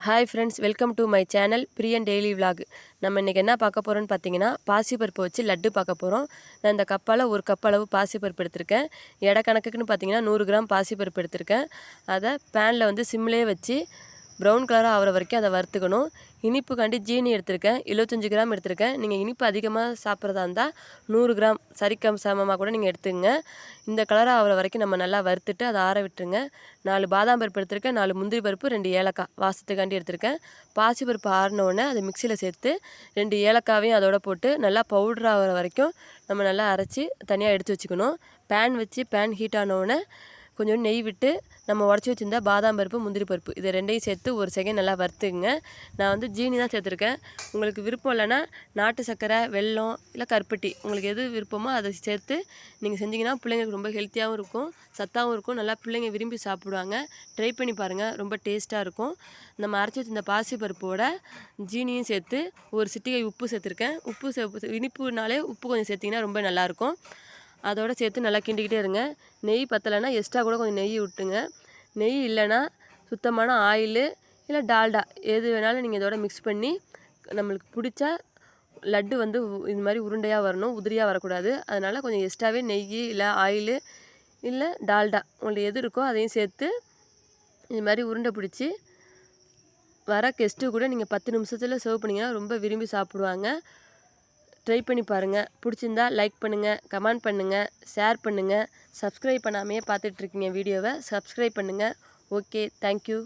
Hi friends welcome to my channel Priyan daily vlog நம்ம இன்றைக்கி என்ன பார்க்க போகிறோன்னு பார்த்தீங்கன்னா பாசிப்பருப்பு வச்சு லட்டு பார்க்க போகிறோம் நான் இந்த கப்பால் ஒரு கப் அளவு பாசிப்பருப்பு எடுத்திருக்கேன். எடை கணக்குக்குன்னு பார்த்தீங்கன்னா நூறு கிராம் பாசிப்பருப்பு எடுத்திருக்கேன். அதை பேனில் வந்து சிம்லேயே வச்சு ப்ரௌன் கலராக ஆகிற வரைக்கும் அதை வறுத்துக்கணும். இனிப்புக்காண்டி ஜீனி எடுத்திருக்கேன். எழுபத்தஞ்சி கிராம் எடுத்திருக்கேன். நீங்கள் இனிப்பு அதிகமாக சாப்பிட்றதா இருந்தால் நூறு கிராம் சரிக்கம் சமமாக கூட நீங்கள் எடுத்துங்க இந்த கலராக ஆகிற வரைக்கும் நம்ம நல்லா வறுத்துட்டு அதை ஆற விட்டுருங்க. நாலு பாதாம் பருப்பு எடுத்திருக்கேன். நாலு முந்திரி பருப்பு ரெண்டு ஏலக்காய் வாசத்துக்காண்டி எடுத்திருக்கேன். பாசி பருப்பு ஆறினோடனே அதை மிக்சியில் சேர்த்து ரெண்டு ஏலக்காவையும் அதோட போட்டு நல்லா பவுட்ரு ஆகிற வரைக்கும் நம்ம நல்லா அரைச்சி தனியாக எடுத்து வச்சுக்கணும். பேன் வச்சு பேன் ஹீட் ஆனோடனே கொஞ்சோண்டு நெய் விட்டு நம்ம உடச்சி வச்சுருந்தா பாதாம் பருப்பு முந்திரி பருப்பு. இது ரெண்டையும் சேர்த்து ஒரு செகண்ட் நல்லா வறுத்துங்க நான் வந்து ஜீனி தான் சேர்த்துருக்கேன். உங்களுக்கு விருப்பம் இல்லைன்னா நாட்டு சர்க்கரை வெல்லம் இல்லை கருப்பட்டி உங்களுக்கு எது விருப்பமோ அதை சேர்த்து நீங்கள் செஞ்சிங்கன்னா பிள்ளைங்களுக்கு ரொம்ப ஹெல்த்தியாகவும் இருக்கும் சத்தாகவும் இருக்கும். நல்லா பிள்ளைங்க விரும்பி சாப்பிடுவாங்க. ட்ரை பண்ணி பாருங்கள் ரொம்ப டேஸ்ட்டாக இருக்கும். நம்ம அரைச்சி வச்சிருந்த பாசி பருப்போட ஜீனியும் சேர்த்து ஒரு சிட்டிகை உப்பு சேர்த்துருக்கேன். உப்பு சே இனிப்புனாலே உப்பு கொஞ்சம் சேர்த்திங்கன்னா ரொம்ப நல்லாயிருக்கும் அதோடு சேர்த்து நல்லா கிண்டிக்கிட்டே இருங்க. நெய் பத்தலைன்னா எக்ஸ்ட்ரா கூட கொஞ்சம் நெய் விட்டுங்க நெய் இல்லைன்னா சுத்தமான ஆயிலு இல்லை டால்டா எது வேணாலும் நீங்கள் இதோட மிக்ஸ் பண்ணி நம்மளுக்கு பிடிச்ச லட்டு வந்து இது மாதிரி உருண்டையாக வரணும் உதிரியாக வரக்கூடாது. அதனால் கொஞ்சம் எக்ஸ்ட்ராவே நெய் இல்லை ஆயிலு இல்லை டால்டா உங்களுக்கு எது இருக்கோ அதையும் சேர்த்து இது மாதிரி உருண்டை பிடிச்சி வர கெஸ்ட்டு கூட நீங்கள் பத்து நிமிஷத்தில் சர்வ் பண்ணிங்கன்னா ரொம்ப விரும்பி சாப்பிடுவாங்க. ட்ரை பண்ணி பாருங்கள் பிடிச்சிருந்தா லைக் பண்ணுங்கள் கமெண்ட் பண்ணுங்கள் ஷேர் பண்ணுங்கள் சப்ஸ்கிரைப் பண்ணாமையே பார்த்துட்ருக்கீங்க வீடியோவை. சப்ஸ்கிரைப் பண்ணுங்கள் ஓகே தேங்க்யூ